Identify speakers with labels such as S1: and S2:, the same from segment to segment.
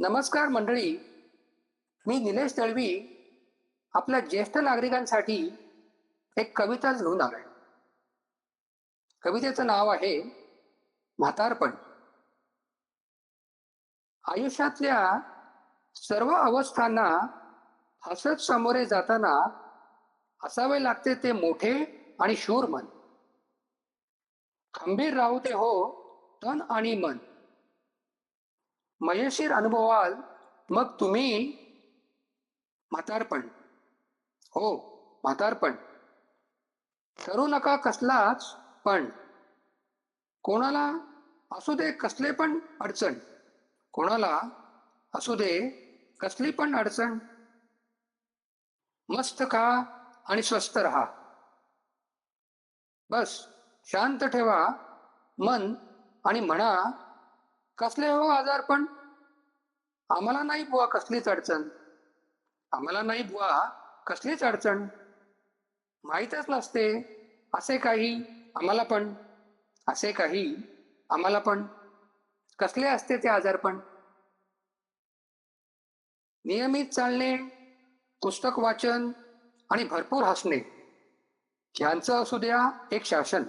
S1: नमस्कार मंडळी. मी निलेश दळवी आपल्या ज्येष्ठ नागरिकांसाठी एक कविता घेऊन आलोय. कवितेचं नाव आहे म्हातारपण. आयुष्यातल्या सर्व अवस्थांना हसत सामोरे जाताना असावे लागते ते मोठे आणि शूर मन. खंबीर राहू ते हो तन आणि मन. मयशीर अनुभवाल मग तुम्ही म्हातारपण. हो म्हातारपण. ठरू नका कसलाच पण. कोणाला असू दे कसले पण अडचण. कोणाला असू दे कसली पण अडचण. मस्त खा आणि स्वस्त राहा. बस शांत ठेवा मन आणि म्हणा कसले हो आजार पण? आम्हाला नाही बुवा कसलीच अडचण. आम्हाला नाही बुवा कसलीच अडचण. माहीतच नसते. असे काही आम्हाला पण. असे काही आम्हाला पण. कसले असते ते आजारपण नियमित चालणे पुस्तक वाचन आणि भरपूर हसणे. यांचं असू द्या एक शासन.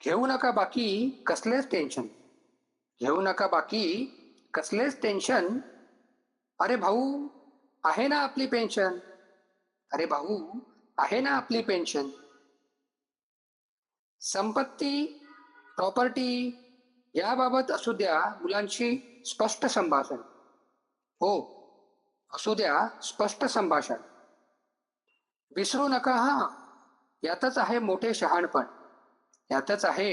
S1: घेऊ नका बाकी कसलेच टेन्शन घेऊ नका बाकी. कसलेच टेन्शन अरे भाऊ आहे ना आपली पेन्शन अरे भाऊ आहे ना आपली पेन्शन संपत्ती प्रॉपर्टी याबाबत असू द्या मुलांशी स्पष्ट संभाषण. हो असू द्या स्पष्ट संभाषण. विसरू नका हा. यातच आहे मोठे शहाणपण. यातच आहे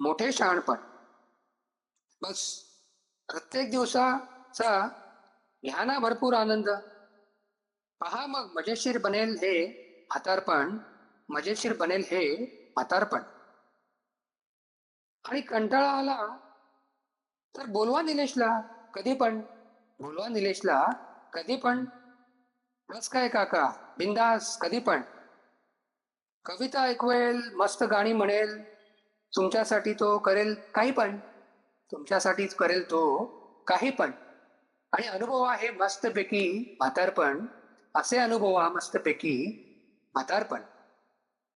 S1: मोठे शहाणपण. बस. प्रत्येक दिवसाचा ह्याना भरपूर आनंद. पहा मग मजेशीर बनेल हे म्हातारपण मजेशीर बनेल हे म्हातारपण. आणि कंटाळा आला तर बोलवा निलेशला कधी पण. बोलवा निलेशला कधी पण. बस काय काका बिंदास कधी पण. कविता ऐकवेल मस्त गाणी म्हणेल तुमच्यासाठी तो करेल काही पण. तुमच्यासाठीच करेल तो काही पण. आणि अनुभव आहे मस्तपैकी म्हातारपण. असे अनुभवा मस्तपैकी म्हातारपण.